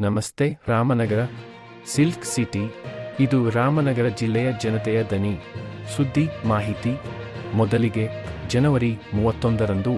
ನಮಸ್ತೆ Ramanagara, silk city. ಇದು ರಾಮನಗರ ಜಿಲ್ಲೆಯ ಜನತೆಯ ದನಿ. ಸುದ್ದಿ, ಮಾಹಿತಿ. ಮೊದಲಿಗೆ ಜನವರಿ ಮೂವತ್ತೊಂದರಂದು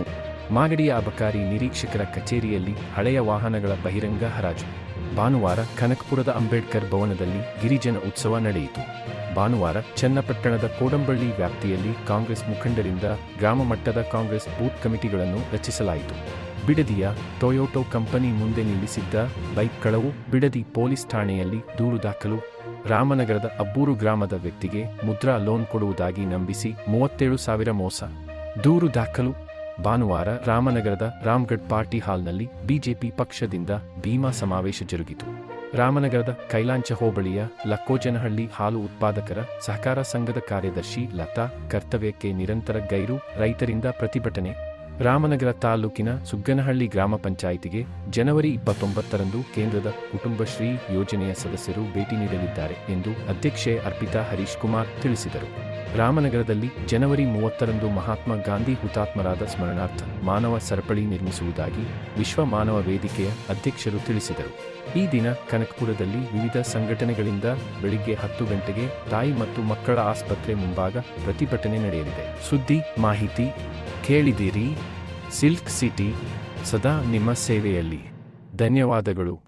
ಮಾಗಡಿಯ ಅಬಕಾರಿ ನಿರೀಕ್ಷಕರ ಕಚೇರಿಯಲ್ಲಿ ಹಳೆಯ ವಾಹನಗಳ ಬಹಿರಂಗ ಹರಾಜು. ಭಾನುವಾರ ಕನಕಪುರದ ಅಂಬೇಡ್ಕರ್ ಭವನದಲ್ಲಿ ಗಿರಿಜನ ಉತ್ಸವ ನಡೆಯಿತು. ಭಾನುವಾರ ಚನ್ನಪಟ್ಟಣದ ಕೋಡಂಬಳ್ಳಿ ವ್ಯಾಪ್ತಿಯಲ್ಲಿ ಕಾಂಗ್ರೆಸ್ ಮುಖಂಡರಿಂದ ಗ್ರಾಮ ಮಟ್ಟದ ಕಾಂಗ್ರೆಸ್ ಬೂತ್ ಕಮಿಟಿಗಳನ್ನು ರಚಿಸಲಾಯಿತು. ಬಿಡದಿಯ ಟೊಯೋಟೋ ಕಂಪನಿ ಮುಂದೆ ನಿಲ್ಲಿಸಿದ್ದ ಬೈಕ್ ಕಳವು ಬಿಡದಿ ಪೊಲೀಸ್ ಠಾಣೆಯಲ್ಲಿ ದೂರು ದಾಖಲು. ರಾಮನಗರದ ಅಬ್ಬೂರು ಗ್ರಾಮದ ವ್ಯಕ್ತಿಗೆ ಮುದ್ರಾ ಲೋನ್ ಕೊಡುವುದಾಗಿ ನಂಬಿಸಿ ಮೂವತ್ತೇಳು ಸಾವಿರ ಮೋಸ. ದೂರು ದಾಖಲು. ಭಾನುವಾರ ರಾಮನಗರದ ರಾಮ್ಗಢ್ ಪಾರ್ಟಿ ಹಾಲ್ನಲ್ಲಿ ಬಿಜೆಪಿ ಪಕ್ಷದಿಂದ ಭೀಮಾ ಸಮಾವೇಶ ಜರುಗಿತು. ರಾಮನಗರದ ಕೈಲಾಂಚ ಹೋಬಳಿಯ ಲಕ್ಕೋಜನಹಳ್ಳಿ ಹಾಲು ಉತ್ಪಾದಕರ ಸಹಕಾರ ಸಂಘದ ಕಾರ್ಯದರ್ಶಿ ಲತಾ, ಕರ್ತವ್ಯಕ್ಕೆ ನಿರಂತರ ಗೈರು, ರೈತರಿಂದ ಪ್ರತಿಭಟನೆ ರಾಮನಗರ ತಾಲೂಕಿನ ಸುಗ್ಗನಹಳ್ಳಿ ಗ್ರಾಮ ಪಂಚಾಯಿತಿಗೆ ಜನವರಿ ಇಪ್ಪತ್ತೊಂಬತ್ತರಂದು ಕೇಂದ್ರದ ಕುಟುಂಬಶ್ರೀ ಯೋಜನೆಯ ಸದಸ್ಯರು ಭೇಟಿ ನೀಡಲಿದ್ದಾರೆ ಎಂದು ಅಧ್ಯಕ್ಷೆ ಅರ್ಪಿತಾ ಹರೀಶ್ ಕುಮಾರ್ ತಿಳಿಸಿದರು. ರಾಮನಗರದಲ್ಲಿ ಜನವರಿ ಮೂವತ್ತರಂದು ಮಹಾತ್ಮ ಗಾಂಧಿ ಹುತಾತ್ಮರಾದ ಸ್ಮರಣಾರ್ಥ ಮಾನವ ಸರಪಳಿ ನಿರ್ಮಿಸುವುದಾಗಿ ವಿಶ್ವ ಮಾನವ ವೇದಿಕೆಯ ಅಧ್ಯಕ್ಷರು ತಿಳಿಸಿದರು. ಈ ದಿನ ಕನಕಪುರದಲ್ಲಿ ವಿವಿಧ ಸಂಘಟನೆಗಳಿಂದ ಬೆಳಿಗ್ಗೆ ಹತ್ತು ಗಂಟೆಗೆ ತಾಯಿ ಮತ್ತು ಮಕ್ಕಳ ಆಸ್ಪತ್ರೆ ಮುಂಭಾಗ ಪ್ರತಿಭಟನೆ ನಡೆಯಲಿದೆ. ಸುದ್ದಿ, ಮಾಹಿತಿ ಕೇಳಿದಿರಿ ಸಿಲ್ಕ್ ಸಿಟಿ ಸದಾ ನಿಮ್ಮ ಸೇವೆಯಲ್ಲಿ. ಧನ್ಯವಾದಗಳು.